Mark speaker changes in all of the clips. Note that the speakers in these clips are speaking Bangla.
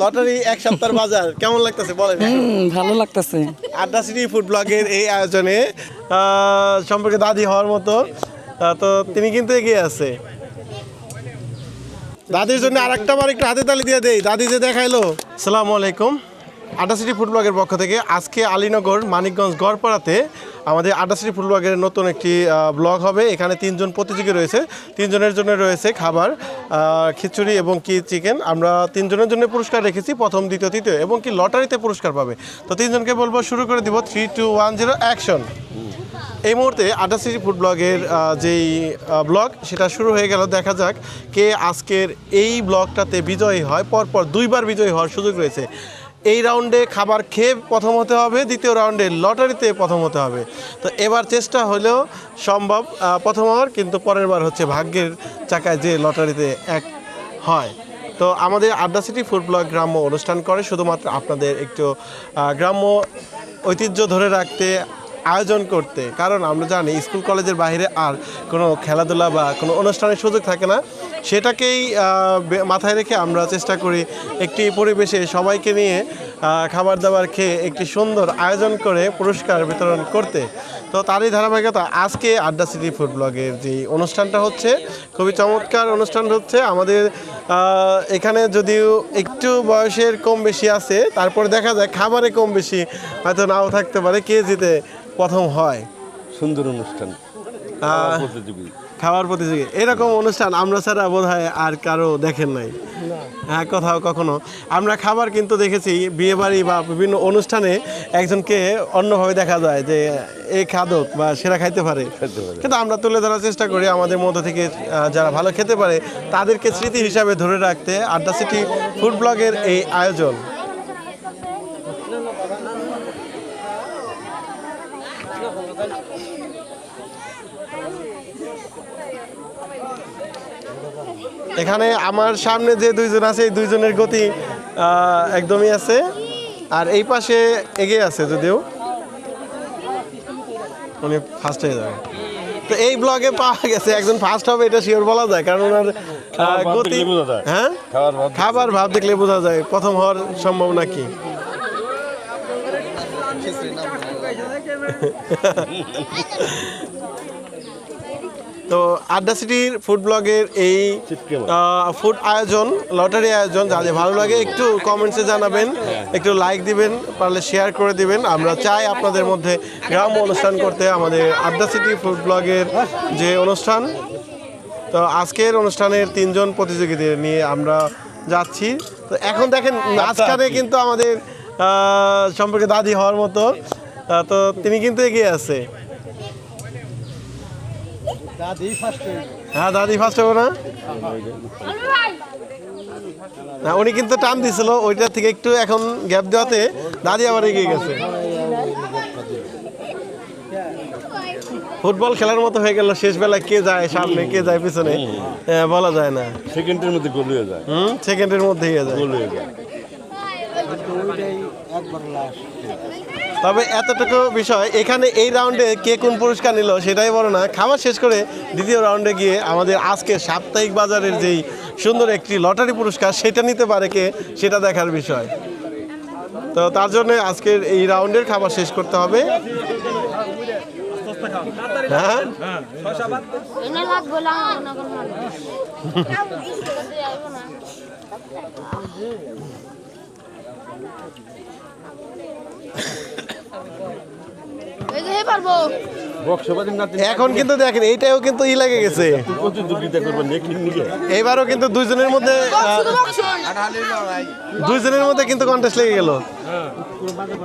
Speaker 1: লটারি এক সপ্তাহ বাজার। কেমন লাগতেছে বলেন
Speaker 2: ভালো লাগতেছে।
Speaker 1: আড্ডা সিটি ফুড ব্লগের এই আয়োজনে আহ, সম্পর্কে দাদি হওয়ার মতো তো তিনি কিন্তু এগিয়ে আছে। দাদির জন্য আর একটা বার একটু হাতে তালি দিয়ে দেই। দাদি যে দেখাইলো সালাম আলাইকুম। আড্ডা সিটি ফুড ব্লগের পক্ষ থেকে আজকে আলীনগর, মানিকগঞ্জ, গড়পাড়াতে আমাদের আড্ডা সিটি ফুড ব্লগের নতুন একটি ব্লগ হবে। এখানে তিনজন প্রতিযোগী রয়েছে। তিনজনের জন্য রয়েছে খাবার খিচুড়ি এবং কি চিকেন। আমরা তিনজনের জন্য পুরস্কার রেখেছি, প্রথম, দ্বিতীয়, তৃতীয় এবং কি লটারিতে পুরস্কার পাবে। তো তিনজনকে বলব, শুরু করে দিব three two one zero action এই মুহূর্তে আড্ডা সিটি ফুড ব্লগের যেই ব্লগ, সেটা শুরু হয়ে গেল। দেখা যাক কে আজকের এই ব্লগটাতে বিজয়ী হয়। পরপর দুইবার বিজয়ী হওয়ার সুযোগ রয়েছে। এই রাউন্ডে খাবার খেয়ে প্রথম হতে হবে, দ্বিতীয় রাউন্ডে লটারিতে প্রথম হতে হবে। তো এবার চেষ্টা হলেও সম্ভব প্রথম হওয়ার কিন্তু পরের বার হচ্ছে ভাগ্যের চাকায় যে লটারিতে এক হয়। তো আমাদের আড্ডা সিটি ফুড ব্লগ গ্রাম্য অনুষ্ঠান করে, শুধুমাত্র আপনাদের একটু গ্রাম্য ঐতিহ্য ধরে রাখতে আয়োজন করতে। কারণ আমরা জানি স্কুল, কলেজের বাইরে আর কোনো খেলাধুলা বা কোনো অনুষ্ঠানের সুযোগ থাকে না। সেটাকেই মাথায় রেখে আমরা চেষ্টা করি একটি পরিবেশে সবাইকে নিয়ে খাবার দাবার খেয়ে একটি সুন্দর আয়োজন করে পুরস্কার বিতরণ করতে। তো তারই ধারাবাহিকতা, আজকে আড্ডা সিটি ফুড ব্লগের যে অনুষ্ঠানটা হচ্ছে, খুবই চমৎকার অনুষ্ঠান হচ্ছে। আমাদের এখানে যদিও একটু বয়সের কম বেশি আছে, তারপরে দেখা যায় খাবারে কম বেশি হয়তো নাও থাকতে পারে কে জিতে প্রথম হয়।
Speaker 3: সুন্দর অনুষ্ঠান।
Speaker 1: খাবার প্রতিযোগী। এরকম অনুষ্ঠান আমরা ছাড়া বোধ হয় আর কারও দেখেন নাই। হ্যাঁ কোথাও কখনো। আমরা খাবার কিন্তু দেখেছি বিয়ে বাড়ি বা বিভিন্ন অনুষ্ঠানে একজনকে অন্যভাবে দেখা যায় যে এই খাদক বা সেরা খাইতে পারে। কিন্তু আমরা তুলে ধরার চেষ্টা করি আমাদের মধ্যে থেকে যারা ভালো খেতে পারে তাদেরকে স্মৃতি হিসাবে ধরে রাখতে আড্ডা সিটি ফুড ব্লগের এই আয়োজন। এখানে আমার সামনে যে দুইজন আছে এই দুইজনের গতি একদমই আছে। আর এই পাশে এগিয়ে আছে যদিও। উনি ফার্স্ট হয়ে যাবে। তো এই ব্লগে পাওয়া গেছে একজন ফার্স্ট হবে এটা শিওর বলা যায়। কারণ ওনার গতি। হ্যাঁ?
Speaker 3: খাবার ভাব
Speaker 1: দেখলে বোঝা যায়। প্রথম হওয়ার সম্ভাবনা কি? তো আড্ডা সিটির ফুড ব্লগের এই ফুড আয়োজন লটারি আয়োজন যাদের ভালো লাগে একটু কমেন্টসে জানাবেন একটু লাইক দিবেন পারলে শেয়ার করে দিবেন। আমরা চাই আপনাদের মধ্যে গ্রাম অনুষ্ঠান করতে আমাদের আড্ডা সিটি ফুড ব্লগের যে অনুষ্ঠান। তো আজকের অনুষ্ঠানের তিনজন প্রতিযোগীদের নিয়ে আমরা যাচ্ছি। তো এখন দেখেন মাঝখানে কিন্তু আমাদের সম্পর্কে দাদি হওয়ার মতো। তো তিনি কিন্তু এগিয়ে আছে। হ্যাঁ দাদি ফার্স্ট হবে না? না উনি কিন্তু টান দিছিল ওইটা থেকে একটু এখন গ্যাপ দেওয়াতে দাদি আবার এগিয়ে গেছে। ফুটবল খেলার মতো হয়ে গেল শেষ বেলায় কে যায় সামনে কে যায় পিছনে হ্যাঁ, বলা যায় না।
Speaker 3: সেকেন্ডের মধ্যে গোল হয়ে যায়।
Speaker 1: হুম? সেকেন্ডের মধ্যে হয়ে যায়।
Speaker 3: গোল হয়ে যায়।
Speaker 1: তবে এতটুকু বিষয়, এখানে এই রাউন্ডে কে কোন পুরস্কার নিল সেটাই বড় না। খাবার শেষ করে দ্বিতীয় রাউন্ডে গিয়ে আমাদের আজকে সাপ্তাহিক বাজারের যেই সুন্দর একটি লটারি পুরস্কার, সেটা নিতে পারে কে, সেটা দেখার বিষয়। তো তার জন্য আজকের এই রাউন্ডের খাবার শেষ করতে হবে। হ্যাঁ? এখন কিন্তু দেখেন এইটাও কিন্তু ই লেগে গেছে। এবারও কিন্তু দুইজনের মধ্যে দুইজনের মধ্যে কিন্তু কন্টেস্ট লেগে গেল।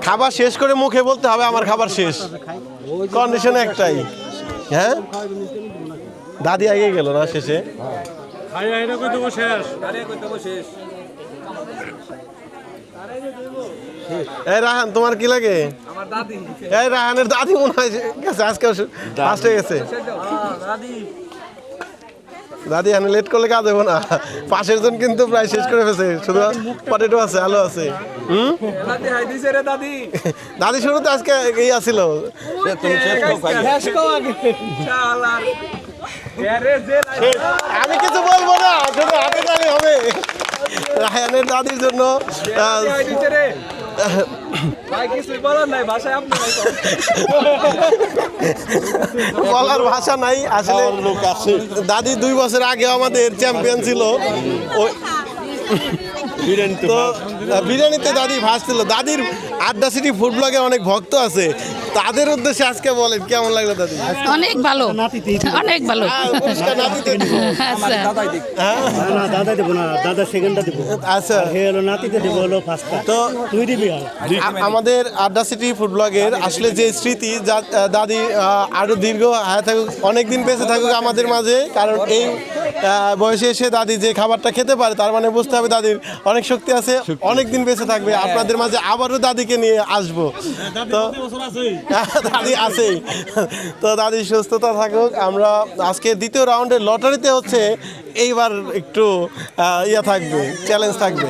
Speaker 1: খাবার শেষ করে মুখে বলতে হবে আমার খাবার শেষ। কন্ডিশন একটাই। হ্যাঁ? দাদি আগে গেল না শেষে? এই রাহান তোমার কি লাগে? এই রাহানের দাদি মনে হয় গেছে আজকে ফার্স্ট হয়ে গেছে। দাদি। আমি লেট করলে কাজ দেবো না। পাশের জন কিন্তু প্রায় শেষ করে ফেছে শুধু পটেটো আছে আলু আছে। হুম?
Speaker 4: দাদি হাই দিছে দাদি।
Speaker 1: দাদি শুরুতে আজকে এই আসিল আমি কিছু বলব না শুধু হাতে হবে। রায়ানের দাদির জন্য
Speaker 2: বলার নাই ভাষায় আপনি ভাই কম।
Speaker 1: বলার ভাষা নাই আসলে
Speaker 3: খাওয়ার লোক আছে
Speaker 1: দাদি দুই বছর আগে আমাদের চ্যাম্পিয়ন ছিল ওই
Speaker 3: তো
Speaker 1: তো বিরিয়ানিতে দাদি ভাসছিল দাদির আড্ডা সিটি ফুড ব্লগে অনেক ভক্ত আছে। তাদের উদ্দেশ্যে আজকে বলেন কেমন লাগল দাদি?
Speaker 4: অনেক ভালো। অনেক ভালো।
Speaker 1: দিব।
Speaker 4: আচ্ছা।
Speaker 1: হ্যাঁ? আচ্ছা। তো আমাদের আড্ডা সিটি ফুড ব্লগের আসলে যে স্মৃতি দাদি আরও দীর্ঘ হায়াত থাকুক অনেক দিন বেঁচে থাকুক আমাদের মাঝে কারণ এই বয়সে এসে দাদি যে খাবারটা খেতে পারে তার মানে বুঝতে হবে দাদির অনেক শক্তি আছে অনেক দিন বেঁচে থাকবে। আপনাদের মাঝে আবারও দাদিকে নিয়ে আসব। তো দাদি আছেই। তো দাদি সুস্থতা থাকুক। আমরা আজকে দ্বিতীয় রাউন্ডের লটারিতে হচ্ছে এইবার একটু ইয়ে থাকবে চ্যালেঞ্জ থাকবে।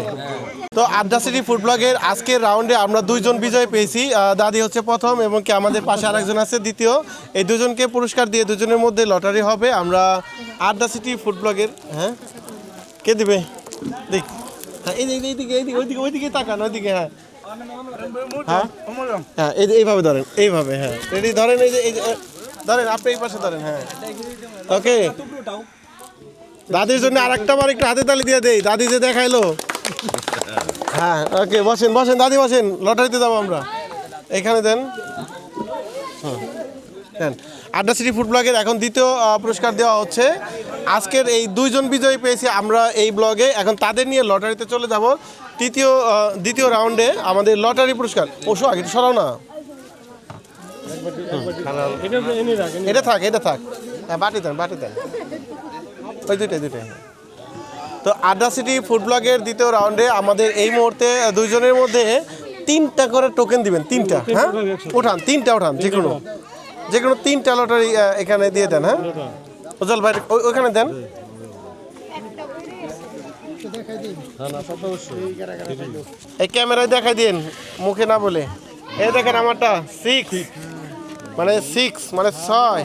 Speaker 1: তো আড্ডা সিটি ফুড ব্লগের আজকের রাউন্ডে আমরা দুইজন বিজয় পেয়েছি। দাদি হচ্ছে প্রথম এবং কি আমাদের পাশে আরেকজন আছে দ্বিতীয়। এই দুজনকে পুরস্কার দিয়ে দুজনের মধ্যে লটারি হবে। আমরা আড্ডা সিটি ফুড ব্লগের হ্যাঁ? কে দিবে? দেখ। হ্যাঁ এই এই- এইদিকে এইদিকে ওইদিকে তাকান, ওইদিকে হ্যাঁ। হ্যাঁ? হ্যাঁ এই, এইভাবে ধরেন, এইভাবে হ্যাঁ। আপনি এই পাশে ধরেন হ্যাঁ। ওকে। দাদির জন্য আর একটা বার একটু হাতে তালি দিয়ে দেই। দাদি যে দেখাইলো। হ্যাঁ ওকে, বসেন বসেন, দাদি বসেন, লটারিতে যাব আমরা। এখানে দেন। দেন। আড্ডা সিটি ফুড ব্লগের এখন দ্বিতীয় পুরস্কার দেওয়া হচ্ছে। আজকের এই দুইজন বিজয়ী পেয়েছি আমরা এই ব্লগে। এখন তাদের নিয়ে লটারিতে চলে যাব। তৃতীয় দ্বিতীয় রাউন্ডে আমাদের লটারি পুরস্কার। ওসো, আগে সরাও না। এটা থাক এটা থাক। হ্যাঁ বাটি দেন বাটি দেন। ওই দুইটাই দুইটাই। তো আড্ডা সিটি ফুড ব্লগের দ্বিতীয় রাউন্ডে আমাদের এই মুহূর্তে দুইজনের মধ্যে তিনটা করে টোকেন দিবেন তিনটা হ্যাঁ? ওঠান তিনটা ওঠান যে কোনো যে কোনো তিনটা লটারি এখানে দিয়ে দেন হ্যাঁ? উজ্জ্বল ভাই ওই- ওইখানে দেন। এই ক্যামেরায় দেখাই দিন মুখে না বলে। এই দেখেন আমারটা সিক্স মানে সিক্স মানে ছয়।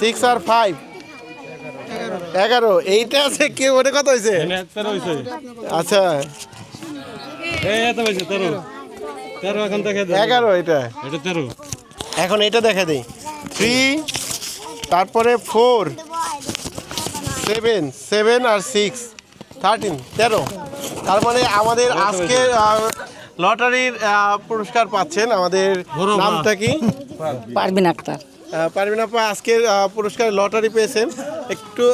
Speaker 1: সিক্স আর ফাইভ এগারো এইটা আছে কে ওটা কত হয়েছে আচ্ছা। এগারো এটা। এখন এটা দেখা দিই। থ্রি তারপরে ফোর সেভেন সেভেন আর সিক্স থার্টিন তেরো। তার মানে আমাদের আজকে লটারির পুরস্কার পাচ্ছেন আমাদের নামটা কি
Speaker 4: পারবেন আক্তার।
Speaker 1: পারবেন পারভিন আপা আজকের পুরস্কার লটারি পেয়েছেন। একটু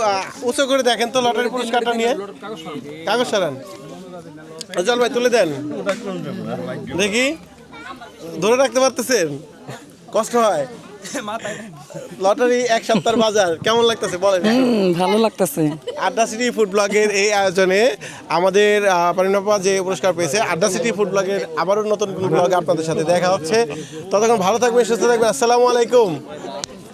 Speaker 1: উঁচু করে দেখেন তো লটারি পুরস্কারটা নিয়ে। কাগজ সারান। জল ভাই তুলে দেন। দেখি। ধরে রাখতে পারতেছেন? কষ্ট হয়। লটারি এক সপ্তাহের বাজার কেমন লাগতেছে বলেন?
Speaker 4: ভালো লাগতেছে।
Speaker 1: আড্ডা সিটি ফুড ব্লগের এই আয়োজনে আমাদের পারিনাপা যে পুরস্কার পেয়েছে আড্ডা সিটি ফুড ব্লগের আবারও নতুন ব্লগ আপনাদের সাথে দেখা হচ্ছে। ততক্ষণ ভালো থাকবেন সুস্থ থাকবেন আসসালামু আলাইকুম।